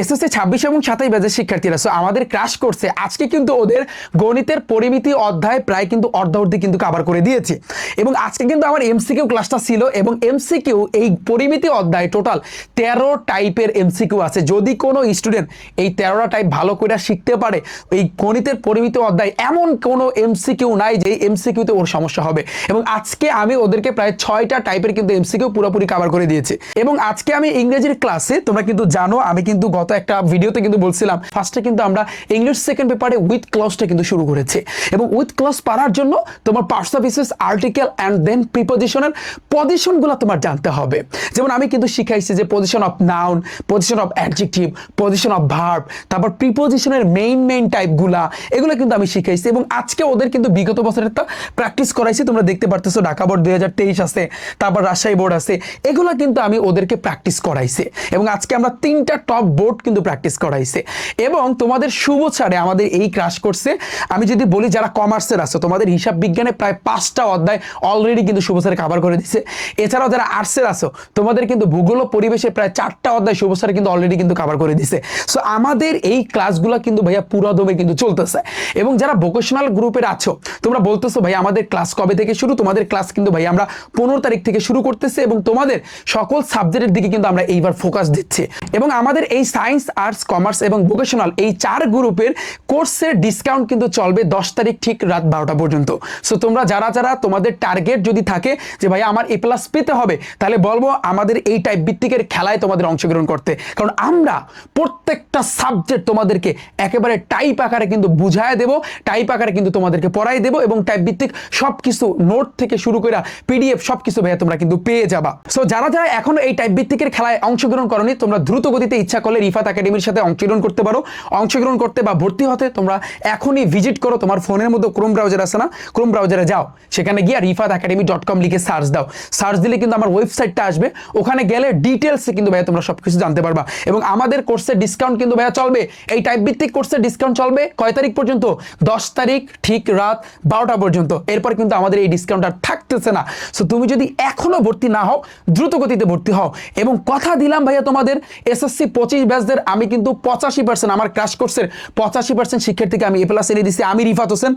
SSC ছাব্বিশ এবং সাতাশ ব্যাচের শিক্ষার্থীরা। সো আমাদের ক্রাশ করছে। আজকে কিন্তু ওদের গণিতের পরিমিতি অধ্যায় প্রায় কিন্তু অর্ধ অর্ধি কিন্তু কাভার করে দিয়েছে। এবং আজকে কিন্তু আমার এমসিকিউ ক্লাসটা ছিল এবং এমসিকিউ এই পরিমিতি অধ্যায় টোটাল তেরো টাইপের এমসিকিউ আছে। যদি কোনো স্টুডেন্ট এই তেরোটা টাইপ ভালো করে শিখতে পারে, এই গণিতের পরিমিতি অধ্যায় এমন কোনো এমসিকিউ নাই যে এমসিকিউতে ওর সমস্যা হবে। এবং আজকে আমি ওদেরকে প্রায় ছয়টা টাইপের কিন্তু এমসিকিউ পুরোপুরি কাভার করে দিয়েছি। এবং আজকে আমি ইংরেজির ক্লাসে তোমরা কিন্তু জানো, আমি কিন্তু গত একটা ভিডিওতে কিন্তু বলছিলাম ফার্স্টে কিন্তু আমরা ইংলিশ সেকেন্ড পেপারে উইথ ক্লসটা কিন্তু শুরু করেছি। এবং উইথ ক্লস পারার জন্য তোমার parts of speech article and then প্রিপোজিশনের পজিশনগুলো তোমার জানতে হবে। যেমন আমি কিন্তু শিখাইছি যে position of noun position of adjective position of verb তারপর প্রিপোজিশনের মেইন মেইন টাইপগুলা এগুলো কিন্তু আমি শিখাইছি এবং আজকে ওদের কিন্তু বিগত বছরের তা প্র্যাকটিস করাইছি, তোমরা দেখতে পারতেছো ঢাকা বোর্ড দুই হাজার তেইশ আছে, তারপর রাজশাহী বোর্ড আছে, এগুলো কিন্তু আমি ওদেরকে প্র্যাকটিস করাইছি। এবং আজকে আমরা তিনটা টপ বোর্ড কিন্তু প্র্যাকটিস করাইছে। এবং তোমাদের শুভ ছাড়ে আমাদের এই ক্রাশ করছে। আমি যদি বলি যারা কমার্সের আছে, তোমাদের হিসাব বিজ্ঞানে প্রায় পাঁচটা অধ্যায় অলরেডি কিন্তু শুভ স্যার কাভার করে দিছে। এছাড়াও যারা আর্টসের আছো, তোমাদের কিন্তু ভূগোল ও পরিবেশে প্রায় চারটা অধ্যায় শুভ স্যার কিন্তু অলরেডি কিন্তু কাভার করে দিছে। সো আমাদের এই ক্লাসগুলো কিন্তু ভাইয়া পুরোদমে কিন্তু চলতেছে। এবং যারা ভোকেশনাল গ্রুপের আছো, তোমরা বলতেছো ভাই আমাদের ক্লাস কবে থেকে শুরু? তোমাদের ক্লাস কিন্তু ভাই আমরা পনেরো তারিখ থেকে শুরু করতেছি এবং তোমাদের সকল সাবজেক্টের দিকে কিন্তু আমরা এইবার ফোকাস দিচ্ছি। এবং আমাদের এই সায়েন্স আর্টস কমার্স এবং ভোকেশনাল এই চার গ্রুপের কোর্সের ডিসকাউন্ট কিন্তু চলবে দশ তারিখ ঠিক রাত বারোটা পর্যন্ত। সো তোমরা যারা যারা তোমাদের টার্গেট যদি থাকে যে ভাই আমার এ প্লাস পেতে হবে, তাহলে বলব আমাদের এই টাইপ ভিত্তিকের খেলায় তোমাদের অংশগ্রহণ করতে। কারণ আমরা প্রত্যেকটা সাবজেক্ট তোমাদেরকে একেবারে টাইপ আকারে কিন্তু বুঝায় দেবো টাইপ আকারে কিন্তু তোমাদেরকে পড়াই দেবো এবং টাইপ ভিত্তিক সব কিছু নোট থেকে শুরু করে পিডিএফ সব কিছু ভাইয়া তোমরা কিন্তু পেয়ে যাবা। সো যারা যারা এখনও এই টাইপ ভিত্তিকের খেলায় অংশগ্রহণ করনি, তোমরা দ্রুত গতিতে ইচ্ছা করলে রিফাত একাডেমির সাথে অংশগ্রহণ করতে পারো। অংশগ্রহণ করতে বা ভর্তি হতে তোমরা এখনই ভিজিট করো তোমার ফোনের মধ্যে ক্রোম ব্রাউজার আছে না? ক্রোম ব্রাউজারে যাও। সেখানে গিয়ে রিফাত একাডেমি ডট কম লিখে সার্চ দাও। সার্চ দিলে কিন্তু আমার ওয়েবসাইটটা আসবে। ওখানে গেলে ডিটেলসে কিন্তু ভাইয়া তোমরা সব কিছু জানতে পারবা। এবং আমাদের কোর্সের ডিসকাউন্ট কিন্তু ভাইয়া চলবে। এই টাইপ ভিত্তিক কোর্সের ডিসকাউন্ট চলবে কয় তারিখ পর্যন্ত? দশ তারিখ, ঠিক রাত বারোটা পর্যন্ত। এরপর কিন্তু আমাদের এই ডিসকাউন্ট আর থাকতেছে না। সো তুমি যদি এখনও ভর্তি না হও, দ্রুত গতিতে ভর্তি হও। এবং কথা দিলাম ভাইয়া তোমাদের এসএসসি পঁচিশ ব্যাচদের আমি কিন্তু পঁচাশি পার্সেন্ট আমার ক্রাশ কোর্সের পঁচাশি পার্সেন্ট শিক্ষার্থীকে আমি এ প্লাস এনে দিচ্ছি আমি রিফাত হোসেন।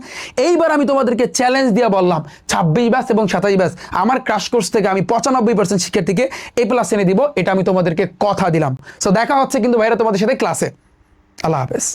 এইবার আমি তোমাদেরকে চ্যালেঞ্জ দিয়ে বললাম, ছাব্বিশ ব্যাস এবং সাতাশ ব্যাস আমার ক্রাশ কোর্স থেকে আমি পঁচানব্বই পার্সেন্ট শিক্ষার্থীকে এ প্লাস এনে দিব, এটা আমি তোমাদেরকে কথা দিলাম। সো দেখা হচ্ছে কিন্তু ভাইরা তোমাদের সাথে ক্লাসে আল্লাহ হাফেজ।